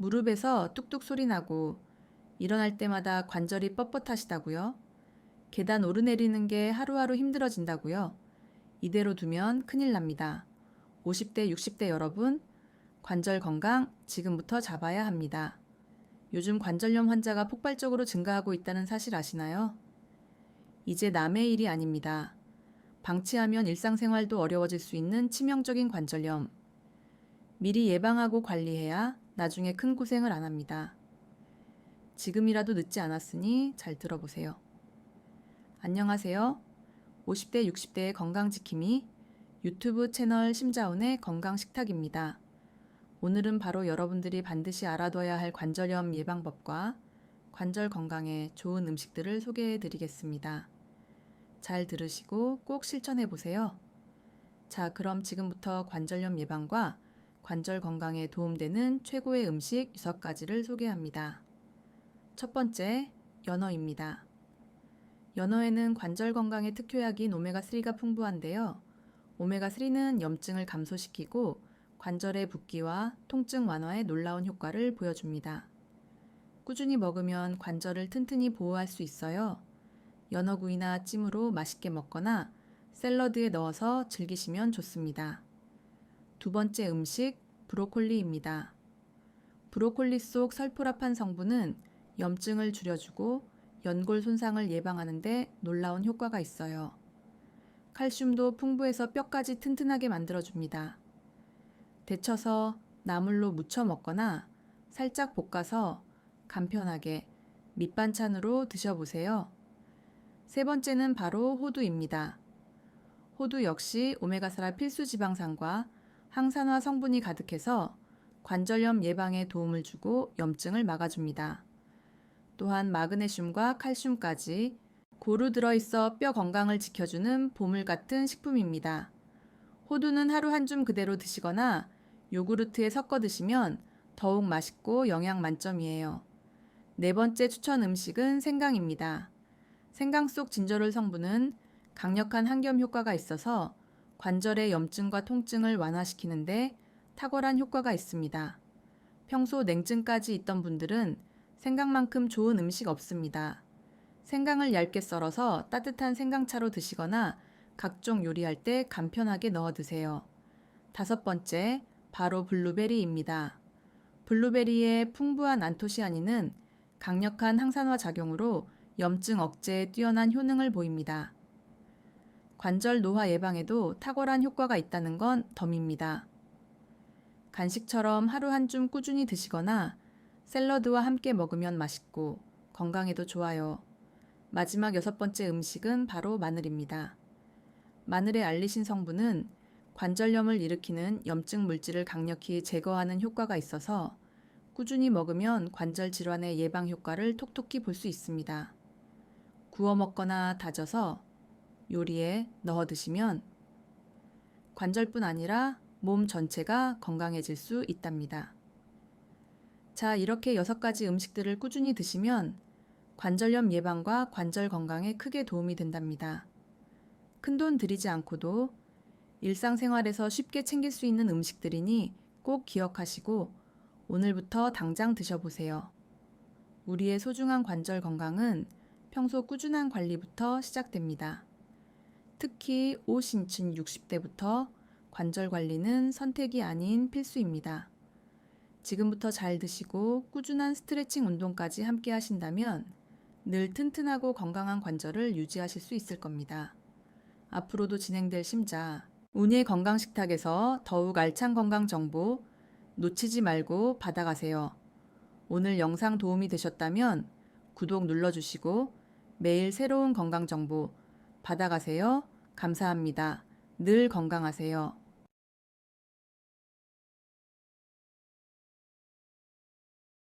무릎에서 뚝뚝 소리 나고 일어날 때마다 관절이 뻣뻣하시다고요? 계단 오르내리는 게 하루하루 힘들어진다고요? 이대로 두면 큰일 납니다. 50대, 60대 여러분, 관절 건강 지금부터 잡아야 합니다. 요즘 관절염 환자가 폭발적으로 증가하고 있다는 사실 아시나요? 이제 남의 일이 아닙니다. 방치하면 일상생활도 어려워질 수 있는 치명적인 관절염. 미리 예방하고 관리해야 나중에 큰 고생을 안 합니다. 지금이라도 늦지 않았으니 잘 들어보세요. 안녕하세요. 50대, 60대의 건강지킴이 유튜브 채널 심자온의 건강식탁입니다. 오늘은 바로 여러분들이 반드시 알아둬야 할 관절염 예방법과 관절 건강에 좋은 음식들을 소개해 드리겠습니다. 잘 들으시고 꼭 실천해 보세요. 자, 그럼 지금부터 관절염 예방과 관절 건강에 도움되는 최고의 음식 6가지를 소개합니다. 첫 번째, 연어입니다. 연어에는 관절 건강에 특효약인 오메가3가 풍부한데요. 오메가3는 염증을 감소시키고 관절의 붓기와 통증 완화에 놀라운 효과를 보여줍니다. 꾸준히 먹으면 관절을 튼튼히 보호할 수 있어요. 연어구이나 찜으로 맛있게 먹거나 샐러드에 넣어서 즐기시면 좋습니다. 두 번째 음식, 브로콜리입니다. 브로콜리 속 설포라판 성분은 염증을 줄여주고 연골 손상을 예방하는데 놀라운 효과가 있어요. 칼슘도 풍부해서 뼈까지 튼튼하게 만들어줍니다. 데쳐서 나물로 무쳐 먹거나 살짝 볶아서 간편하게 밑반찬으로 드셔보세요. 세 번째는 바로 호두입니다. 호두 역시 오메가3 필수 지방산과 항산화 성분이 가득해서 관절염 예방에 도움을 주고 염증을 막아줍니다. 또한 마그네슘과 칼슘까지 고루 들어있어 뼈 건강을 지켜주는 보물 같은 식품입니다. 호두는 하루 한 줌 그대로 드시거나 요구르트에 섞어 드시면 더욱 맛있고 영양 만점이에요. 네 번째 추천 음식은 생강입니다. 생강 속 진저롤 성분은 강력한 항염 효과가 있어서 관절의 염증과 통증을 완화시키는데 탁월한 효과가 있습니다. 평소 냉증까지 있던 분들은 생강만큼 좋은 음식 없습니다. 생강을 얇게 썰어서 따뜻한 생강차로 드시거나 각종 요리할 때 간편하게 넣어 드세요. 다섯 번째, 바로 블루베리입니다. 블루베리의 풍부한 안토시아닌은 강력한 항산화 작용으로 염증 억제에 뛰어난 효능을 보입니다. 관절 노화 예방에도 탁월한 효과가 있다는 건 덤입니다. 간식처럼 하루 한 줌 꾸준히 드시거나 샐러드와 함께 먹으면 맛있고 건강에도 좋아요. 마지막 여섯 번째 음식은 바로 마늘입니다. 마늘의 알리신 성분은 관절염을 일으키는 염증 물질을 강력히 제거하는 효과가 있어서 꾸준히 먹으면 관절 질환의 예방 효과를 톡톡히 볼 수 있습니다. 구워 먹거나 다져서 요리에 넣어 드시면 관절뿐 아니라 몸 전체가 건강해질 수 있답니다. 자, 이렇게 여섯 가지 음식들을 꾸준히 드시면 관절염 예방과 관절 건강에 크게 도움이 된답니다. 큰돈 들이지 않고도 일상생활에서 쉽게 챙길 수 있는 음식들이니 꼭 기억하시고 오늘부터 당장 드셔보세요. 우리의 소중한 관절 건강은 평소 꾸준한 관리부터 시작됩니다. 특히 5 신춘 60대부터 관절 관리는 선택이 아닌 필수입니다. 지금부터 잘 드시고 꾸준한 스트레칭 운동까지 함께 하신다면 늘 튼튼하고 건강한 관절을 유지하실 수 있을 겁니다. 앞으로도 진행될 심자, 운의 건강식탁에서 더욱 알찬 건강 정보 놓치지 말고 받아가세요. 오늘 영상 도움이 되셨다면 구독 눌러주시고 매일 새로운 건강 정보 받아가세요. 감사합니다. 늘 건강하세요.